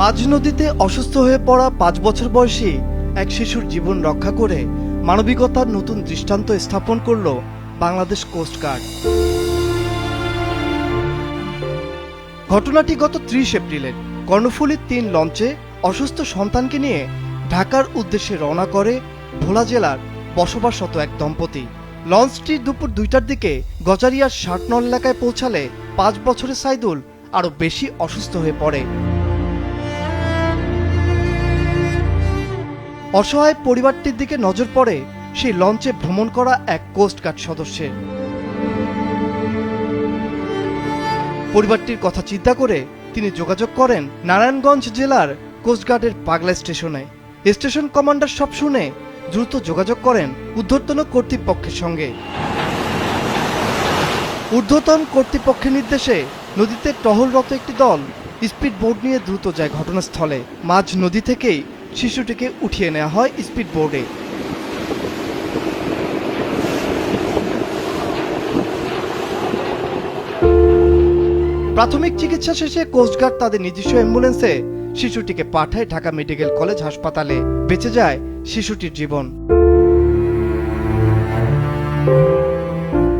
মাঝ নদীতে অসুস্থ হয়ে পড়া পাঁচ বছর বয়সী এক শিশুর জীবন রক্ষা করে মানবিকতার নতুন দৃষ্টান্ত স্থাপন করল বাংলাদেশ কোস্টগার্ড ঘটনাটি গত ত্রিশ এপ্রিলের কর্ণফুলীর তিন লঞ্চে অসুস্থ সন্তানকে নিয়ে ঢাকার উদ্দেশ্যে রওনা করে ভোলা জেলার বসবাসরত এক দম্পতি। লঞ্চটি দুপুর দুইটার দিকে গজারিয়ার ষাটনল এলাকায় পৌঁছালে পাঁচ বছরের সাইদুল আরও বেশি অসুস্থ হয়ে পড়ে। অসহায় পরিবারটির দিকে নজর পড়ে সেই লঞ্চে ভ্রমণ করা এক কোস্টগার্ড সদস্যের। পরিবারটির কথা চিন্তা করে তিনি যোগাযোগ করেন নারায়ণগঞ্জ জেলার কোস্টগার্ডের পাগলা স্টেশনে। স্টেশন কমান্ডার সব শুনে দ্রুত যোগাযোগ করেন ঊর্ধ্বতন কর্তৃপক্ষের সঙ্গে। ঊর্ধ্বতন কর্তৃপক্ষের নির্দেশে নদীতে টহলরত একটি দল স্পিড বোর্ড নিয়ে দ্রুত যায় ঘটনাস্থলে। মাঝ নদী থেকেই শিশুটিকে উঠিয়ে নেওয়া হয় স্পিড বোর্ডে। প্রাথমিক চিকিৎসা শেষে কোস্টগার্ড তাদের নিজস্ব অ্যাম্বুলেন্সে শিশুটিকে পাঠায় ঢাকা মেডিকেল কলেজ হাসপাতালে। বেঁচে যায় শিশুটির জীবন।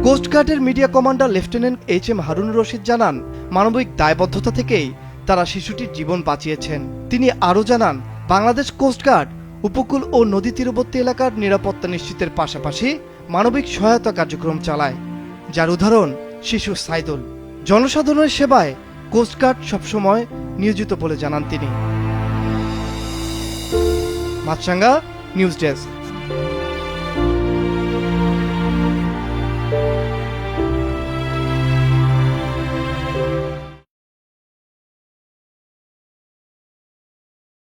কোস্টগার্ডের media commander lieutenant H M Harun Rashid জানান, মানবিক দায়বদ্ধতা থেকেই তারা শিশুটির জীবন বাঁচিয়েছেন। তিনি আরও জানান বাংলাদেশ কোস্টগার্ড উপকূল ও নদী তীরবর্তী এলাকার নিরাপত্তা নিশ্চিতের পাশাপাশি মানবিক সহায়তা কার্যক্রম চালায়, যার উদাহরণ শিশু সাইদুল। জনসাধারণের সেবায় কোস্টগার্ড সবসময় নিয়োজিত বলে জানান তিনি। Matsanga news desk.